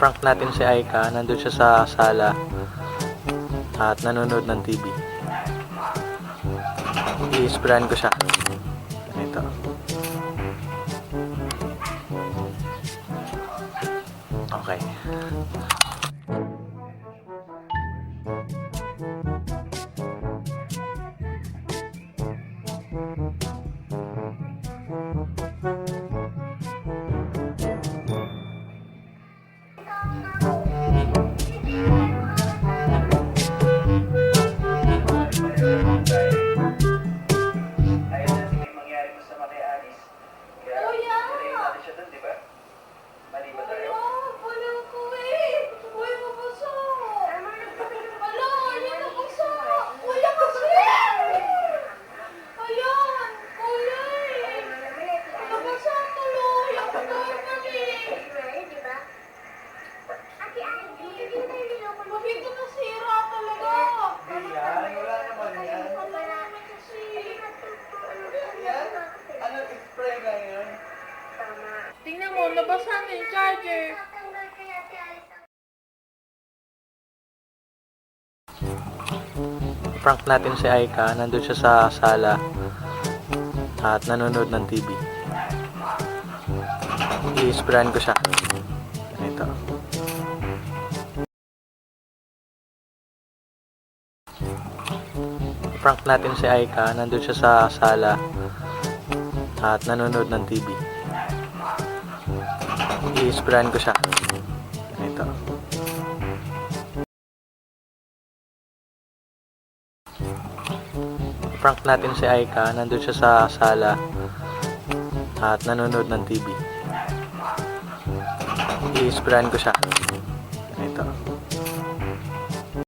prank natin si Aika. Nandun siya sa sala at nanonood ng TV. I-sprayan ko siya. Ito. Okay. Mo, nabasa na yung charger. Prank natin si Aika. Nandun siya sa sala at nanonood ng TV. I-sprayan ko siya. Ito. Prank natin si Aika. Nandun siya sa sala at nanonood ng TV. I-sprayan ko siya. Ito. prank natin si Aika. Nandun siya sa sala at nanonood ng TV. I-sprayan ko siya. Ito.